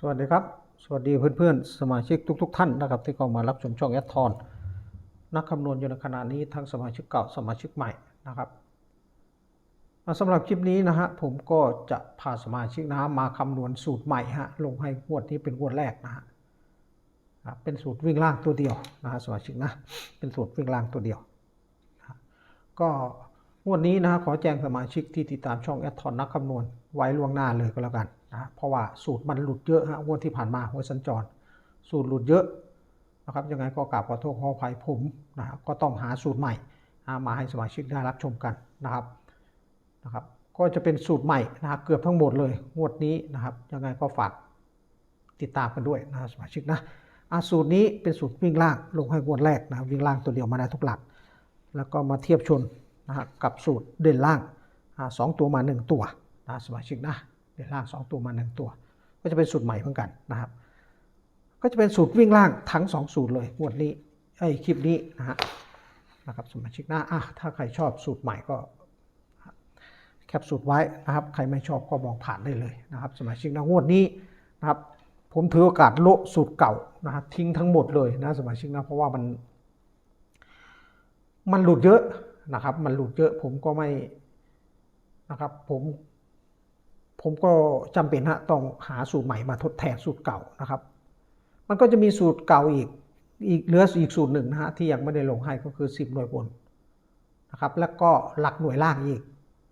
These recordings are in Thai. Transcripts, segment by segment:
สวัสดีครับ สวัสดีเพื่อนๆ สมาชิกทุก ๆ ท่านนะครับ ที่เข้ามารับชมช่องแอดทอนนักคำนวณอยู่ในขณะนี้ทั้งสมาชิกเก่าสมาชิกใหม่นะครับอ่าสำหรับคลิปนี้นะฮะผมก็จะพาสมาชิกนะฮะมาคำนวณสูตรใหม่ฮะลงให้งวดนี้เป็นงวดแรกนะฮะเป็นสูตรวิ่งล่างตัวเดียวนะฮะสมาชิกนะเป็นสูตรวิ่งล่างตัวเดียว ก็งวดนี้นะฮะขอแจ้งสมาชิกที่ติดตามช่องแอดทอนนักคำนวณไว้ล่วงหน้าเลยก็แล้วกัน นะเพราะว่าสูตรมันหลุดเยอะฮะงวดที่ผ่านมาหัวสัญจร สูตรหลุดเยอะนะครับยังไงก็กราบขอโทษขออภัยผมนะก็ต้องหาสูตรใหม่มาให้สมาชิกได้รับชมกันนะครับนะครับ ก็จะเป็นสูตรใหม่นะฮะเกือบทั้งหมดเลยงวดนี้นะครับยังไงก็ฝากติดตามกันด้วยนะสมาชิกนะอะสูตรนี้เป็นสูตรวิ่งล่างลงให้งวดแรกนะวิ่งล่างตัวเดียวมาได้ทุกหลัก แล้วก็มาเทียบชนนะกับสูตรเด่นล่างสองตัวมา 1 ตัวนะสมาชิกนะ เด่นล่าง 2 ตัวมา 1 ตัว ก็จะเป็นสูตรใหม่เหมือนกันนะครับ ก็จะเป็นสูตรวิ่งล่างทั้ง 2 สูตรเลยงวดนี้ไอ้คลิปนี้นะฮะนะครับสมาชิกนะอะถ้าใครชอบสูตรใหม่ก็แคปสูตรไว้นะครับ ใครไม่ชอบก็มองผ่านได้เลยนะครับ สมาชิกนะงวดนี้นะครับ ผมถือโอกาสโละสูตรเก่านะฮะทิ้งทั้งหมดเลยนะสมาชิกนะเพราะว่ามัน มันหลุดเยอะนะครับ มันหลุดเยอะผมก็ไม่นะครับ ผม ผมก็จำเป็นฮะต้องหาสูตรใหม่มาทดแทนสูตรเก่านะครับ มันก็จะมีสูตรเก่าอีกอีกเหลืออีกสูตรหนึ่งนะฮะที่ยังไม่ได้ลงให้ก็คือ 10 หน่วยบนนะครับ แล้วก็หลักหน่วยล่างอีก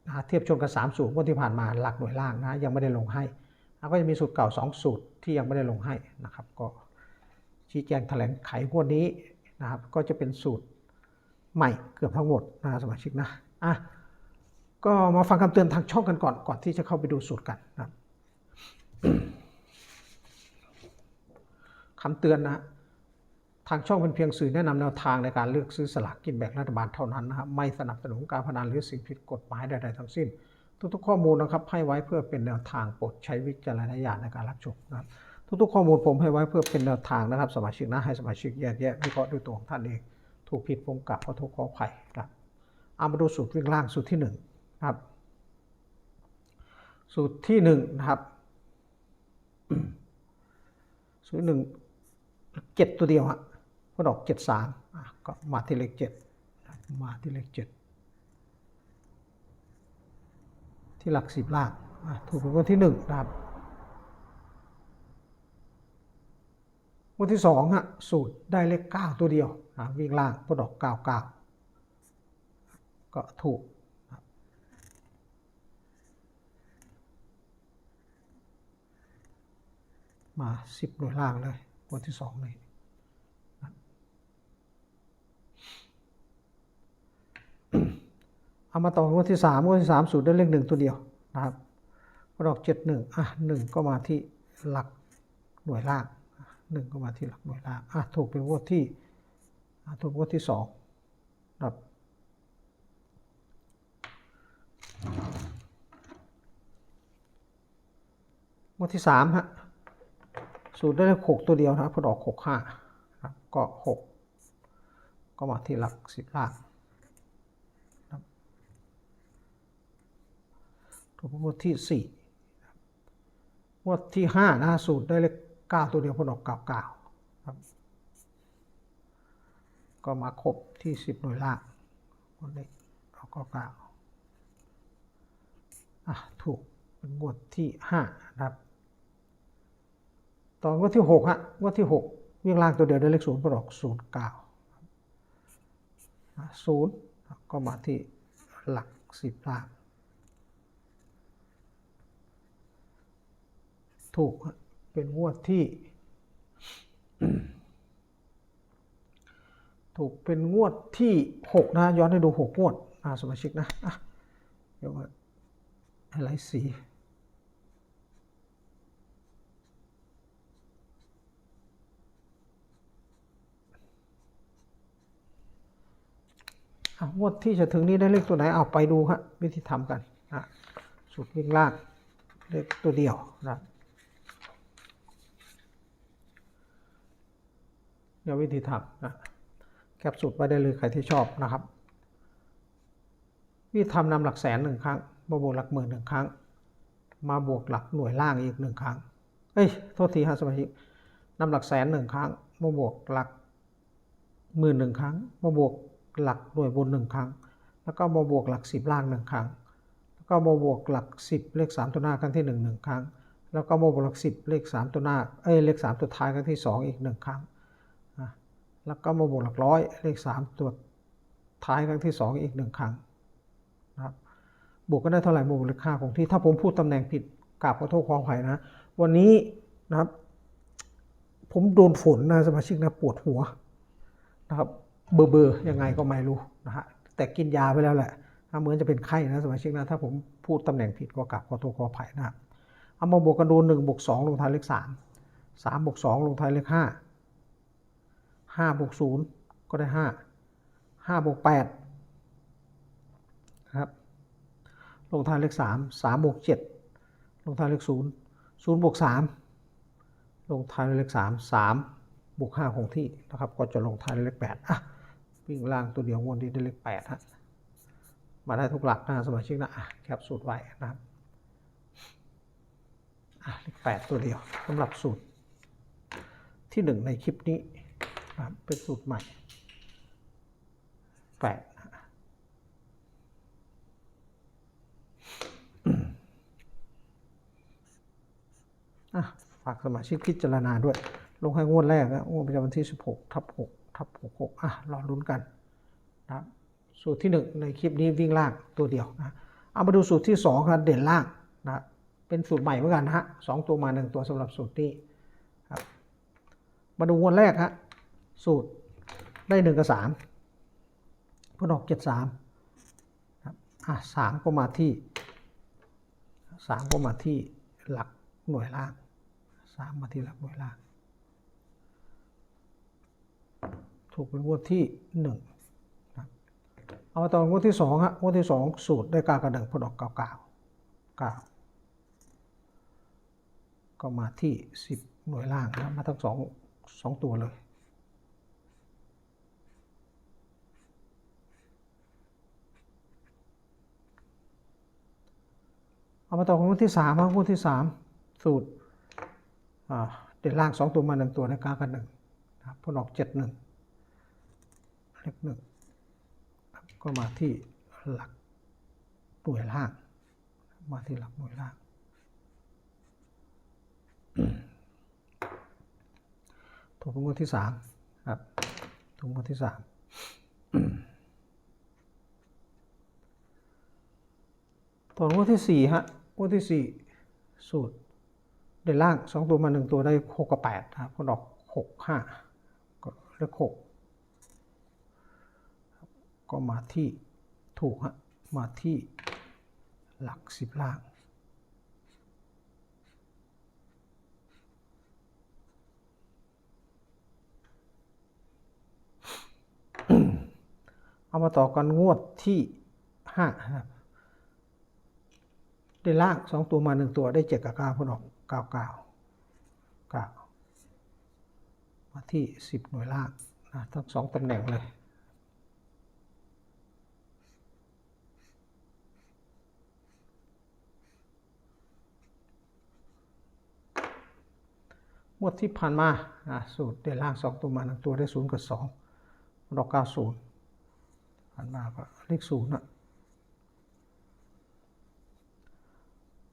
นะเทียบชนกับ3สูตรงวดที่ผ่านมาหลักหน่วยล่างนะยังไม่ได้ลงให้แล้วก็จะมีสูตรเก่า 2 สูตรที่ยังไม่ได้ลงให้นะครับ ก็ชี้แจงแถลงไขงวดนี้นะครับ ก็จะเป็นสูตรใหม่เกือบทั้งหมดนะสมาชิกนะอะ ก็มาฟังคำเตือนทางช่องกันก่อนก่อนที่จะเข้าไปดูสูตรกันนะครับคำเตือนนะทางช่องเป็นเพียงสื่อแนะนำแนวทางในการเลือกซื้อสลากกินแบ่งรัฐบาลเท่านั้นนะครับไม่สนับสนุนการพนันหรือสิ่งผิดกฎหมายใดๆทั้งสิ้น ทุกๆ ข้อมูลนะครับให้ไว้เพื่อเป็นแนวทางโปรดใช้วิจารณญาณในการรับชมนะครับทุกๆข้อมูลผมให้ไว้เพื่อเป็นแนวทางนะครับ สมาชิกนะให้สมาชิกแยกแยะวิเคราะห์ด้วยตัวของท่านเอง ถูกผิดผมกลับขอโทษขออภัยนะครับเอามาดูสูตรวิ่งล่างสูตรที่หนึ่ง ครับ สูตรที่หนึ่งนะครับ สูตรหนึ่งเจ็ดตัวเดียวฮะก็ดอกเจ็ดสามก็มาที่เลขเจ็ดมาที่เลขเจ็ดที่หลักสิบล่างถูกเป็นวันที่หนึ่งนะครับวันที่สองฮะสูตรได้เลขเก้าตัวเดียววิ่งล่างพอดอกเก้าเก้าก็ถูกนะ มาสิบหน่วยล่างเลยวันที่สองเลยเอามาต่อวันที่สามวันที่สามสูตรได้เลขหนึ่งตัวเดียวนะครับพอดอกเจ็ดหนึ่งอะหนึ่งก็มาที่หลักหน่วยล่างหนึ่งก็มาที่หลักหน่วยล่างอะถูกเป็นงวดที่อะถูกงวดที่สองครับงวดที่สามฮะ สูตรได้เลขหกตัวเดียวนะพอดอกหกห้าครับก็หกก็มาที่หลักสิบล่างครับถูกงวดที่สี่งวดที่ห้านะสูตรได้เลขเก้าตัวเดียวพอดอกเก้าเก้าครับก็มาครบที่สิบหน่วยล่างคนเลขเอาก้าเก้าอะถูกเป็นงวดที่ห้านะครับ ตอนงวดที่หกฮะงวดที่หกวิ่งล่างตัวเดียวได้เลขศูนย์พออกศูนย์เก้าศูนย์ก็มาที่หลักสิบล่างถูกเป็นงวดที่ ถูกเป็นงวดที่หกนะย้อนให้ดูหกงวดอาสมาชิกนะอะเดี๋ยวว่าอะไรสี งวดที่จะถึงนี้ได้เลขตัวไหนเอาไปดูฮะวิธีทำกันอะสูตรวิ่งล่างเลขตัวเดียวนะเดี๋ยววิธีทำนะแคปสูตรไปได้เลยใครที่ชอบนะครับ วิธีทำนำหลักแสนหนึ่งครั้งมาบวกหลักหมื่นหนึ่งครั้ง มาบวกหลักหน่วยล่างอีกหนึ่งครั้งเอ้ยโทษทีฮะสมาชิกนำหลักแสนหนึ่งครั้งมาบวกหลักหมื่นหนึ่งครั้งมาบวก หลักหน่วยบนหนึ่งครั้ง แล้วก็มาบวกหลักสิบล่างหนึ่งครั้ง แล้วก็มาบวกหลักสิบเลขสามตัวหน้าครั้งที่หนึ่งหนึ่งครั้ง แล้วก็มาบวกหลักสิบเลขสามตัวหน้า เอ้ยเลขสามตัวท้ายครั้งที่สองอีกหนึ่งครั้ง แล้วก็มาบวกหลักร้อยเลขสามตัวท้ายครั้งที่สองอีกหนึ่งครั้งนะครับบวกก็ได้เท่าไหร่บวกเลค่าของที่ ถ้าผมพูดตำแหน่งผิดกราบขอโทษขออภัยนะ วันนี้นะครับ ผมโดนฝนนะสมาชิกนะปวดหัวนะครับ เบอร์เบอร์ยังไงก็ไม่รู้นะฮะแต่กินยาไปแล้วแหละเหมือนจะเป็นไข้นะสมาชิกนะถ้าผมพูดตำแหน่งผิดก็กราบขอโทษขออภัยนะครับเอามาบวกกันดูหนึ่งบวกสองลงท้ายเลขสามสามบวกสองลงท้ายเลขห้าห้าบวกศูนย์ก็ได้ห้าห้าบวกแปดครับลงท้ายเลขสามสามบวกเจ็ดลงท้ายเลขศูนย์ศูนย์บวกสามลงท้ายเลขสามสามบวกห้าคงที่นะครับ ก็จะลงท้ายเลขแปดอะ วิ่งล่างตัวเดียววดนี้ได้เลขแปดฮะมาได้ทุกหลักนะสมาชิกนะแคปสูตรไว้นะครับเลขแปดตัวเดียวสำหรับสูตรที่หนึ่งในคลิปนี้นะเป็นสูตรใหม่แปดอะฝากสมาชิกพิจารณาด้วย ลงให้งวดแรกนะงวดประจำวันที่ 16 ทับ 6 ทับ66อะรอลุ้นกันนะครับสูตรที่ 1 ในคลิปนี้วิ่งล่างตัวเดียวนะเอามาดูสูตรที่2ครับเด่นล่างนะเป็นสูตรใหม่เหมือนกันนะฮะสองตัวมา 1 ตัวสำหรับสูตรนี้ครับมาดูงวดแรกฮะสูตรได้1กับ3พอดอก73ครับอะ3ก็มาที่3ก็มาที่หลักหน่วยล่างสามมาที่หลักหน่วยล่าง ถูกเป็นงวดที่หนึ่งนะเอามาต่องวดที่สองฮะงวดที่สองสูตรได้กากระดังพอดอกเก้าเก้าเก้าก็มาที่สิบหน่วยล่างนะมาทั้งสองสองตัวเลยเอามาต่อของงวดที่สามงวดที่สามสูตรอ่าเด่นล่างสองตัวมาหนึ่งตัวในกลางกันหนึ่ง นะครับพอดอกเจ็ดหนึ่งเลขหนึ่งก็มาที่หลักหน่วยล่าง มาที่หลักหน่วยล่าง ถูกเป็นงวดที่สามครับถูกงวดที่สามต่องวดที่สี่ฮะงวดที่สี่สูตรเด่นล่างสองตัวมาหนึ่งตัวได้หกกับแปดครับก็ดอกหกห้า เลขหกก็มาที่ถูกฮะมาที่หลักสิบล่างเอามาต่อกันงวดที่ห้าครับได้ล่างสองตัวมาหนึ่งตัวได้เจ็ดกับเก้าพอดอกเก้าเก้าเก้า มาที่สิบหน่วยล่างนะทั้งสองตำแหน่งเลย งวดที่ผ่านมาอะสูตรได้ล่างสองตัวมาหนึ่งตัวได้ศูนย์กับสองดอกเก้าศูนย์ผ่านมาก็เลขศูนย์อะ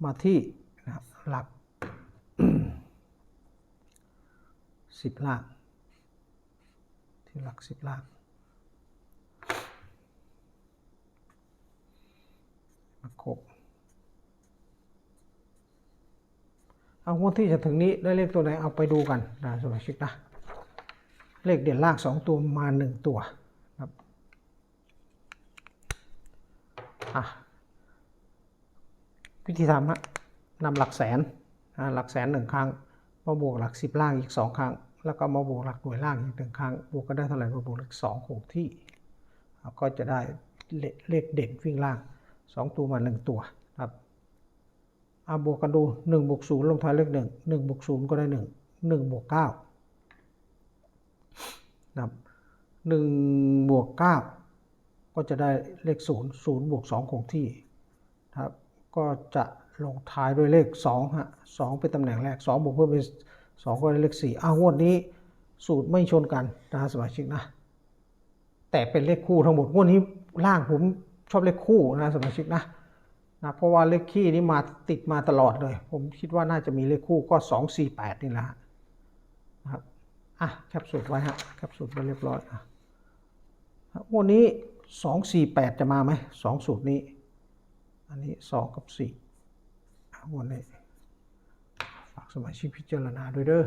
มาที่นะหลัก สิบล่าง ที่หลักสิบล่างมาครบเอางวดที่จะถึงนี้ได้เลขตัวไหนเอาไปดูกันนะสมาชิกนะ เลขเด่นล่างสองตัวมาหนึ่งตัวครับอะวิธีทำฮะนำหลักแสนหลักแสนหนึ่งครั้งมาบวกหลักสิบล่างอีกสองครั้ง แล้วก็มาบวกหลักหน่วยล่างอีกหนึ่งครั้ง บวกก็ได้เท่าไหร่มาบวกเลขสองคงที่ ก็จะได้เลขเด่นวิ่งล่างสองตัวมาหนึ่งตัวครับเอาบวกกันดูหนึ่งบวกศูนย์ลงท้ายเลขหนึ่งหนึ่งบวกศูนย์ก็ได้หนึ่งหนึ่งบวกเก้านะครับหนึ่งบวกเก้าก็จะได้เลขศูนย์ศูนย์บวกสองคงที่ครับก็จะลงท้ายด้วยเลขสองฮะสองเป็นตำแหน่งแรกสองบวกเพิ่มเป็น สองก็ได้เลขสี่อ้าวงวดนี้สูตรไม่ชนกันนะสมาชิกนะ แต่เป็นเลขคู่ทั้งหมดงวดนี้ล่างผมชอบเลขคู่นะสมาชิกนะนะเพราะว่าเลขคี่นี้มาติดมาตลอดเลย ผมคิดว่าน่าจะมีเลขคู่ก็สองสี่แปดนี่แหละนะครับอะแคปสูตรไว้ฮะแคปสูตรไว้เรียบร้อยอะวดนี้สองสี่แปดจะมาไหมสองสูตรนี้ อันนี้สองกับสี่อะงวดนี้ สมาชิกพิจารณาด้วยเด้อ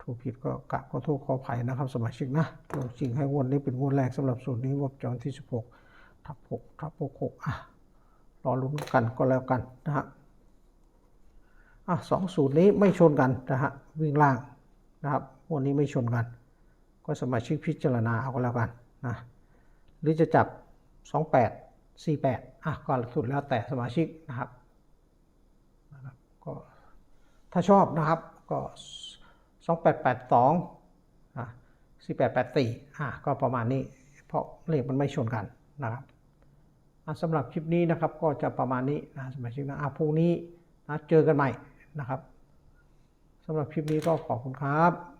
ถูกผิดก็กราบขอโทษขออภัยนะครับ สมาชิกนะจริงให้งวดนี้เป็นงวดแรกสำหรับสูตรนี้วดจอนที่ 16ทับ6ทับ66อะรอลุ้นกันก็แล้วกันนะฮะอะสองสูตรนี้ไม่ชนกันนะฮะวิ่งล่างนะครับวดนี้ไม่ชนกัน ก็สมาชิกพิจารณาเอาก็แล้วกันนะหรือจะจับ 28 48อะก็สุดแล้วแต่สมาชิกนะครับนะครับ ก็ถ้าชอบนะครับก็สองแปดแปดสองอะสี่แปดแปดสี่อะก็ประมาณนี้ เพราะเลขมันไม่ชนกันนะครับสำหรับคลิปนี้นะครับก็จะประมาณนี้นะสมาชิกนะอะพรุ่งนี้นะเจอกันใหม่นะครับสำหรับคลิปนี้ก็ขอบคุณครับ